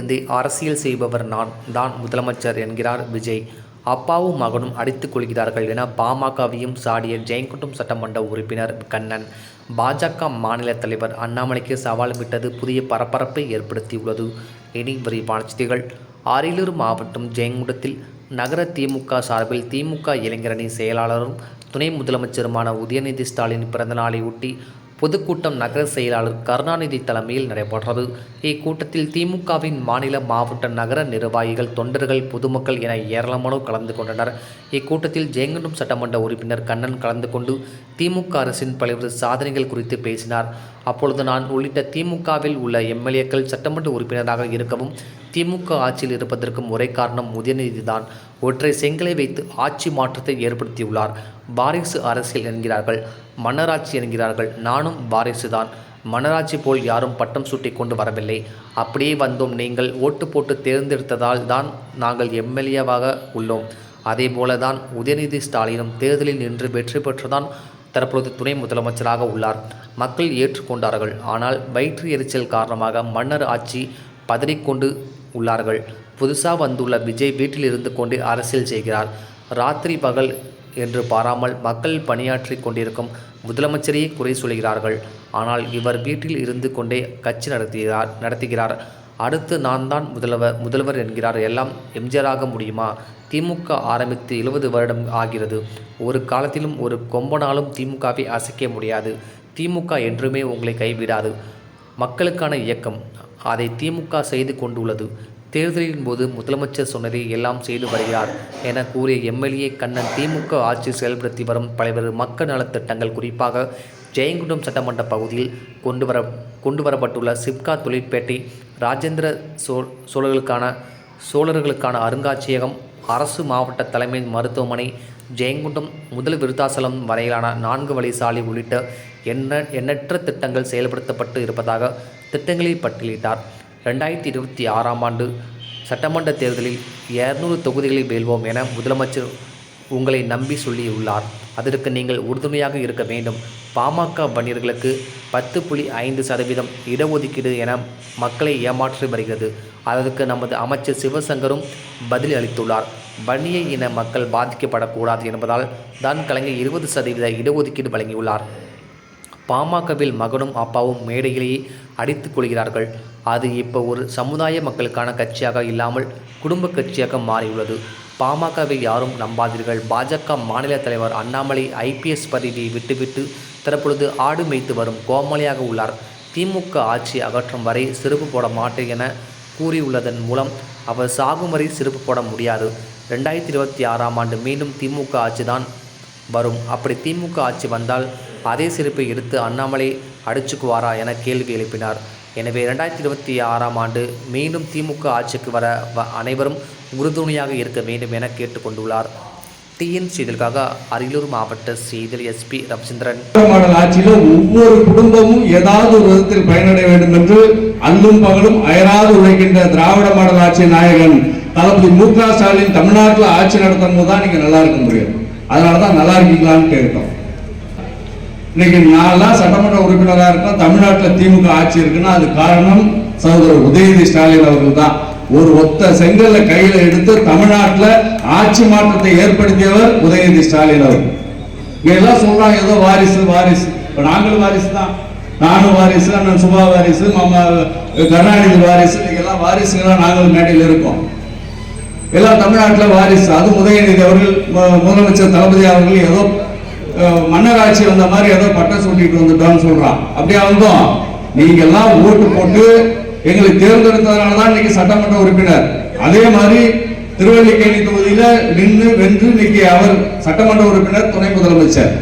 இருந்தே அரசியல் செய்பவர் நான் தான் முதலமைச்சர் என்கிறார் விஜய். அப்பாவும் மகனும் அடித்துக் கொள்கிறார்கள் என பாமகவையும் சாடிய ஜெயங்குட்டம் சட்டமன்ற உறுப்பினர் கண்ணன். பாஜக மாநில தலைவர் அண்ணாமலைக்கு சவால் விட்டது புதிய பரபரப்பை ஏற்படுத்தியுள்ளது. இனி விரிவான செய்திகள். அரியலூர் மாவட்டம் ஜெயங்கொண்டத்தில் நகர திமுக சார்பில் திமுக இளைஞரணி செயலாளரும் துணை முதலமைச்சருமான உதயநிதி ஸ்டாலின் பிறந்தநாளையொட்டி பொதுக்கூட்டம் நகர செயலாளர் கருணாநிதி தலைமையில் நடைபெற்றது. இக்கூட்டத்தில் திமுகவின் மாநில மாவட்ட நகர நிர்வாகிகள் தொண்டர்கள் பொதுமக்கள் என ஏராளமானோர் கலந்து கொண்டனர். இக்கூட்டத்தில் ஜெயங்கொண்டம் சட்டமன்ற உறுப்பினர் கண்ணன் கலந்து கொண்டு திமுக அரசின் பல்வேறு சாதனைகள் குறித்து பேசினார். அப்பொழுது நான் உள்ளிட்ட திமுகவில் உள்ள எம்எல்ஏக்கள் சட்டமன்ற உறுப்பினராக இருக்கவும் திமுக ஆட்சியில் இருப்பதற்கும் ஒரே காரணம் உதயநிதி தான். ஒற்றை செங்கலை வைத்து ஆட்சி மாற்றத்தை ஏற்படுத்தியுள்ளார். வாரிசு அரசியல் என்கிறார்கள். மன்னராட்சி என்கிறார்கள். நானும் வாரிசு தான். மன்னராட்சி போல் யாரும் பட்டம் சூட்டி கொண்டு வரவில்லை. அப்படியே வந்தோம். நீங்கள் ஓட்டு போட்டு தேர்ந்தெடுத்ததால் தான் நாங்கள் எம்எல்ஏவாக உள்ளோம். அதே போல தான் உதயநிதி ஸ்டாலினும் தேர்தலில் நின்று வெற்றி பெற்றுதான் தற்பொழுது துணை முதலமைச்சராக உள்ளார். மக்கள் ஏற்றுக்கொண்டார்கள். ஆனால் வயிற்று எரிச்சல் காரணமாக மன்னர் ஆட்சி பதறிக்கொண்டு உள்ளார்கள். புதுசாக வந்துள்ள விஜய் வீட்டில் இருந்து கொண்டு அரசியல் செய்கிறார். ராத்திரி பகல் என்று பாராமல் மக்கள் பணியாற்றி கொண்டிருக்கும் முதலமைச்சரையே குறை சொல்கிறார்கள். ஆனால் இவர் வீட்டில் இருந்து கொண்டே கட்சி நடத்துகிறார் நடத்துகிறார். அடுத்து நான் தான் முதல்வர் முதல்வர் என்கிறார். எல்லாம் எம்ஜிஆராக முடியுமா? திமுக ஆரம்பித்து எழுபது வருடம் ஆகிறது. ஒரு காலத்திலும் ஒரு கொம்பனாலும் திமுகவை அசைக்க முடியாது. திமுக என்றுமே உங்களை கைவிடாது. மக்களுக்கான இயக்கம். அதை திமுக செய்து கொண்டுள்ளது. தேர்தலின் போது முதலமைச்சர் சொன்னதை எல்லாம் செய்து வருகிறார் என கூறிய எம்எல்ஏ கண்ணன் திமுக ஆட்சி செயல்படுத்தி வரும் பல்வேறு மக்கள் நலத்திட்டங்கள் குறிப்பாக ஜெயங்குண்டம் சட்டமன்ற பகுதியில் கொண்டு வர கொண்டு வரப்பட்டுள்ள சிப்கா தொழிற்பேட்டை ராஜேந்திர சோ சோழர்களுக்கான சோழர்களுக்கான அருங்காட்சியகம் அரசு மாவட்ட தலைமை மருத்துவமனை ஜெயங்குண்டம் முதல் விருத்தாசலம் வரையிலான நான்கு வழிசாலை உள்ளிட்ட எண்ண எண்ணற்ற திட்டங்கள் செயல்படுத்தப்பட்டு இருப்பதாக திட்டங்களில் பட்டியலிட்டார். ரெண்டாயிரத்தி இருபத்தி ஆறாம் ஆண்டு சட்டமன்ற தேர்தலில் இரநூறு தொகுதிகளில் வெல்வோம் என முதலமைச்சர் உங்களை நம்பி சொல்லியுள்ளார். அதற்கு நீங்கள் உறுதுணையாக இருக்க வேண்டும். பாமக வன்னியர்களுக்கு பத்து புள்ளி ஐந்து சதவீதம் இடஒதுக்கீடு என மக்களை ஏமாற்றி வருகிறது. அதற்கு நமது அமைச்சர் சிவசங்கரும் பதில் அளித்துள்ளார். வன்னிய இன மக்கள் பாதிக்கப்படக்கூடாது என்பதால் தான் கலைஞர் இருபது சதவீத இடஒதுக்கீடு வழங்கியுள்ளார். பாமகவில் மகனும் அப்பாவும் மேடையிலேயே அடித்துக் கொள்கிறார்கள். அது இப்போ ஒரு சமுதாய மக்களுக்கான கட்சியாக இல்லாமல் குடும்ப கட்சியாக மாறியுள்ளது. பாமகவை யாரும் நம்பாதீர்கள். பாஜக மாநில தலைவர் அண்ணாமலை ஐபிஎஸ் பதவியை விட்டுவிட்டு தற்பொழுது ஆடு மேய்த்து வரும் கோமாளியாக உள்ளார். திமுக ஆட்சி அகற்றும் வரை சிறப்பு போட மாட்டேன் என கூறியுள்ளதன் மூலம் அவர் சாகும் வரை சிறப்பு போட முடியாது. ரெண்டாயிரத்தி இருபத்தி ஆறாம் ஆண்டு மீண்டும் திமுக ஆட்சி தான் வரும். அப்படி திமுக ஆட்சி வந்தால் அதே சிறப்பை எடுத்து அண்ணாமலை அடிச்சுக்குவாரா என கேள்வி எழுப்பினார். எனவே இரண்டாயிரத்தி இருபத்தி ஆறாம் ஆண்டு மீண்டும் திமுக ஆட்சிக்கு வர வ- அனைவரும் உறுதுணையாக இருக்க வேண்டும் என கேட்டுக்கொண்டுள்ளார். டிஎன் செய்திகளுக்காக அரியலூர் மாவட்ட செய்தியில் எஸ்பி ரவிச்சந்திரன். மாடல் ஆட்சியில் ஒவ்வொரு குடும்பமும் ஏதாவது ஒரு விதத்தில் பயனடைய வேண்டும் என்று அல்லும் பகலும் அயராது உழைக்கின்ற திராவிட மாடல் ஆட்சி நாயகன் தளபதி மு க ஸ்டாலின் தமிழ்நாட்டில் ஆட்சி நடத்தும் போது தான் நீங்க நல்லா இருக்க முடியும். அதனாலதான் நல்லா இருக்கீங்களான்னு கேட்டோம். இன்னைக்கு நான்லாம் சட்டமன்ற உறுப்பினராக இருக்கோம் தமிழ்நாட்டில் திமுக ஆட்சி இருக்குன்னா அது காரணம் சகோதரர் உதயநிதி ஸ்டாலின் அவர்கள் தான் ஒரு ஒத்த செங்கல்ல கையில எடுத்து தமிழ்நாட்டில் ஆட்சி மாற்றத்தை ஏற்படுத்தியவர் உதயநிதி ஸ்டாலின் அவர்கள். இங்க எல்லாம் சொல்றாங்க ஏதோ வாரிசு வாரிசு. இப்போ நாங்களும் வாரிசு தான் நானும் வாரிசு அண்ணன் சுபா வாரிசு மாமா கருணாநிதி வாரிசு நீங்க எல்லாம் வாரிசுகளா நாங்களும் மேடையில் இருக்கோம். எல்லாம் தமிழ்நாட்டில் வாரிசு. அது உதயநிதி அவர்கள் முதலமைச்சர் தளபதி அவர்கள் ஏதோ மன்னராட்சி வந்த மாதிரி ஏதோ பட்டம் சொல்லிட்டு வந்துட்டோம்னு சொல்றான். அப்படியே வந்தோம் நீங்க எல்லாம் ஓட்டு போட்டு எங்களை தேர்ந்தெடுத்ததுனால தான் இன்னைக்கு சட்டமன்ற உறுப்பினர். அதே மாதிரி திருவல்லிக்கேணி தொகுதியில நின்று வென்று இன்னைக்கு அவர் சட்டமன்ற உறுப்பினர் துணை முதலமைச்சர்.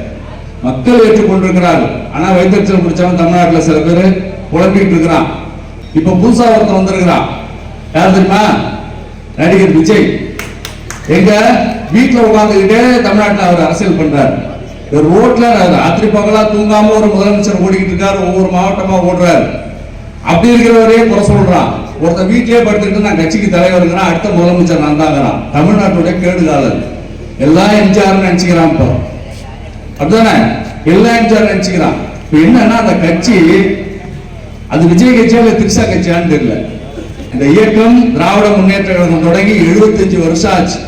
மக்கள் ஏற்றுக்கொண்டிருக்கிறார்கள். ஆனா வைத்தறிச்சல் பிடிச்சவன் தமிழ்நாட்டுல சில பேர் குழப்பிட்டு இருக்கிறான். இப்ப புதுசா ஒருத்தன் வந்திருக்கிறான். யார் தெரியுமா? நடிகர் விஜய். எங்க வீட்டுல உட்காந்துக்கிட்டே தமிழ்நாட்டுல அவர் அரசியல் பண்றாரு. ஒரு ரோட்ல ராத்திரி பகலா தூங்காம ஒரு முதலமைச்சர் ஓடிக்கிட்டு இருக்காரு ஒவ்வொரு மாவட்டமா ஓடுறாரு. அப்படி இருக்கிறவரே குறை சொல்றான். ஒருத்தன் வீட்டிலேயே படுத்துக்கிட்டு நான் கட்சிக்கு தலைவருங்கிறான் அடுத்த முதலமைச்சர் நான் தாங்கிறான் தமிழ்நாட்டுடைய கேடுகாலர் எல்லாம் எம்ஜிஆர் நினைச்சுக்கிறான் இப்போ. அப்படிதானே? எல்லாம் எம்ஜிஆர் நினைச்சுக்கிறான். இப்போ என்னன்னா அந்த கட்சி அது விஜய் கட்சியா இல்ல திரிசா கட்சியான்னு தெரியல. இந்த இயக்கம் திராவிட முன்னேற்ற கழகம் தொடங்கி 75 வருஷம் ஆச்சு.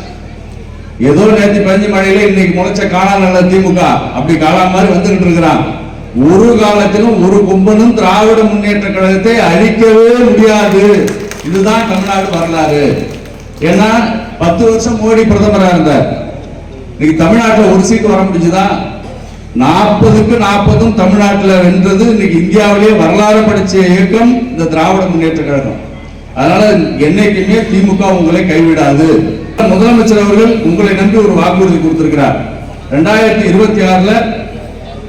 ஏதோ நேற்று பெஞ்ச மழையில இன்னைக்கு முளைச்ச காளான் நல்ல திமுக. அப்படி காலா மாதிரி வந்துகிட்டு இருக்கிறான். ஒரு காலத்திலும் ஒரு கும்பனும் திராவிட முன்னேற்ற கழகத்தை அழிக்கவே முடியாது. இதுதான் தமிழ்நாடு வரலாறு. ஏன்னா பத்து வருஷம் மோடி பிரதமராக இருந்தார். இன்னைக்கு தமிழ்நாட்டில் ஒரு சீட் வர முடிஞ்சுதா? நாற்பதுக்கு நாற்பதும் தமிழ்நாட்டில் வென்றது இன்னைக்கு இந்தியாவிலேயே வரலாறு படிச்ச இயக்கம் இந்த திராவிட முன்னேற்ற கழகம். அதனால என்னைக்குமே திமுக உங்களை கைவிடாது. முதலமைச்சர் அவர்கள் உங்களை நம்பி ஒரு வாக்குறுதி கொடுத்திருக்கிறார். ரெண்டாயிரத்தி இருபத்தி ஆறுல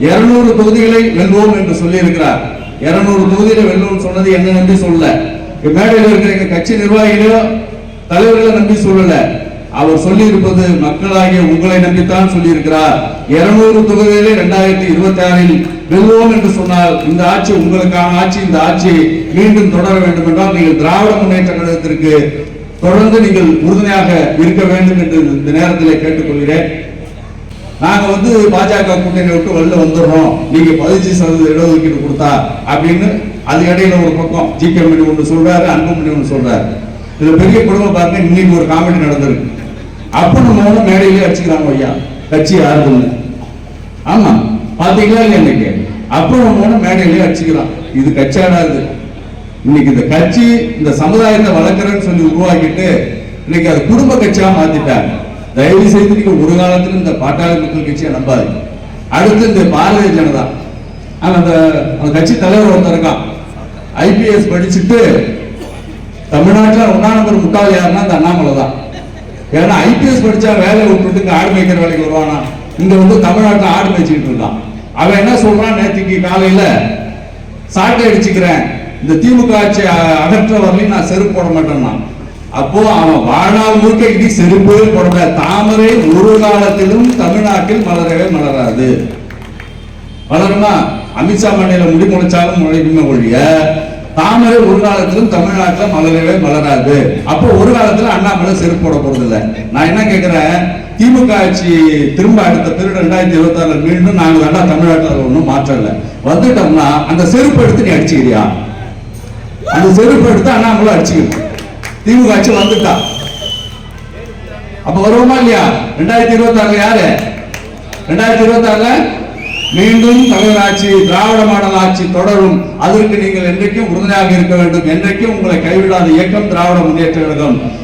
இருநூறு தொகுதிகளை வெல்வோம் என்று சொல்லி இருக்கிறார் இருநூறு தொகுதியில வெல்வோம் சொன்னது என்ன நம்பி சொல்லல. மேடையில் இருக்கிற எங்க கட்சி நிர்வாகிகளோ தலைவர்களை நம்பி சொல்லல. அவர் சொல்லி இருப்பது மக்களாகிய உங்களை நம்பித்தான் சொல்லி இருக்கிறார் இருநூறு தொகுதியிலே இரண்டாயிரத்தி இருபத்தி ஆறில் வெல்வோம் என்று சொன்னால் இந்த ஆட்சி உங்களுக்கான ஆட்சி இந்த ஆட்சி மீண்டும் தொடர வேண்டும் என்றால் நீங்கள் திராவிட முன்னேற்ற கழகத்திற்கு தொடர்ந்து நீங்கள் உறுதுணையாக இருக்க வேண்டும் என்று இந்த நேரத்திலே கேட்டுக்கொள்கிறேன். நாங்க வந்து பாஜக கூட்டணி விட்டு வெளில வந்துடுறோம். நீங்க பதினஞ்சு சதவீத இடஒதுக்கீடு கொடுத்தா அப்படின்னு அது இடையில ஒரு பக்கம் ஜி கே மணி ஒன்று சொல்றாரு அன்புமணி ஒன்று சொல்றாரு. இதுல பெரிய குடும்பம் பாருங்க இன்னைக்கு ஒரு காமெடி நடந்திருக்கு. அப்ப நம்ம ஒண்ணு மேடையிலே அடிச்சுக்கிறாங்க ஐயா. கட்சி யாருதுன்னு. ஆமா பாத்தீங்களா இல்லையா இன்னைக்கு? அப்ப நம்ம மேடையிலே அடிச்சுக்கிறான். இது கட்சியாடா இது? இன்னைக்கு இந்த கட்சி இந்த சமுதாயத்தை வளர்க்குறேன்னு சொல்லி உருவாக்கிட்டு இன்னைக்கு அது குடும்ப கட்சியா மாத்திட்டாங்க. தயவு செய்து நீங்க ஒரு காலத்துல இந்த பாட்டாளி மக்கள் கட்சியை நம்பாது அடுத்து இந்த பாரதிய ஜனதா. அந்த அந்த கட்சி தலைவர் ஒருத்தர் இருக்கான். ஐபிஎஸ் படிச்சுட்டு தமிழ்நாட்டில் ஒன்னா நம்பர் முட்டாள் யாருன்னா அந்த அண்ணாமலை தான் ஏன்னா ஐபிஎஸ் படிச்சா வேலை விட்டுட்டு இங்க ஆடு மேய்க்கிற வேலைக்கு வருவானா? இங்க வந்து தமிழ்நாட்டில் ஆடு மேய்ச்சிட்டு இருந்தான். அவன் என்ன சொல்றான் நேற்றுக்கு காலையில? சாட்டை அடிச்சுக்கிறேன். இந்த திமுக ஆட்சி அகற்ற வரலையும் நான் செருப்பு போட மாட்டேன்னா. அப்போ அவன் வாழ்நாள் முழுக்க இனி செருப்பே போட தாமரை ஒரு காலத்திலும் தமிழ்நாட்டில் மலரவே மலராது. வளருமா அமித்ஷா மண்ணில முடி முளைச்சாலும் முளைக்குமே ஒழிய தாமரை ஒரு காலத்திலும் தமிழ்நாட்டுல மலரவே மலராது. அப்போ ஒரு காலத்துல அண்ணாமலை செருப்பு போட போறது இல்லை நான் என்ன கேட்கிறேன் திமுக ஆட்சி திரும்ப அடுத்த திரு ரெண்டாயிரத்தி இருபத்தி ஆறுல மீண்டும் நாங்கள் வேண்டாம் தமிழ்நாட்டில் ஒன்றும் மாற்றல மாற்றம் வந்துட்டோம்னா அந்த செருப்பு எடுத்து நீ அடிச்சுக்கிறியா? அந்த செருப்பு எடுத்து அண்ணாமலை அடிச்சுக்கணும் திமுக ஆட்சி வந்துட்டா. அப்ப வருவோமா இல்லையா? ரெண்டாயிரத்தி இருபத்தி ஆறுல யாரு? ரெண்டாயிரத்தி இருபத்தி ஆறுல மீண்டும் தமிழர் திராவிட மாடல் ஆட்சி தொடரும். அதற்கு நீங்கள் என்றைக்கும் உறுதுணையாக இருக்க வேண்டும். என்றைக்கும் உங்களை கைவிடாத இயக்கம் திராவிட முன்னேற்ற கழகம்.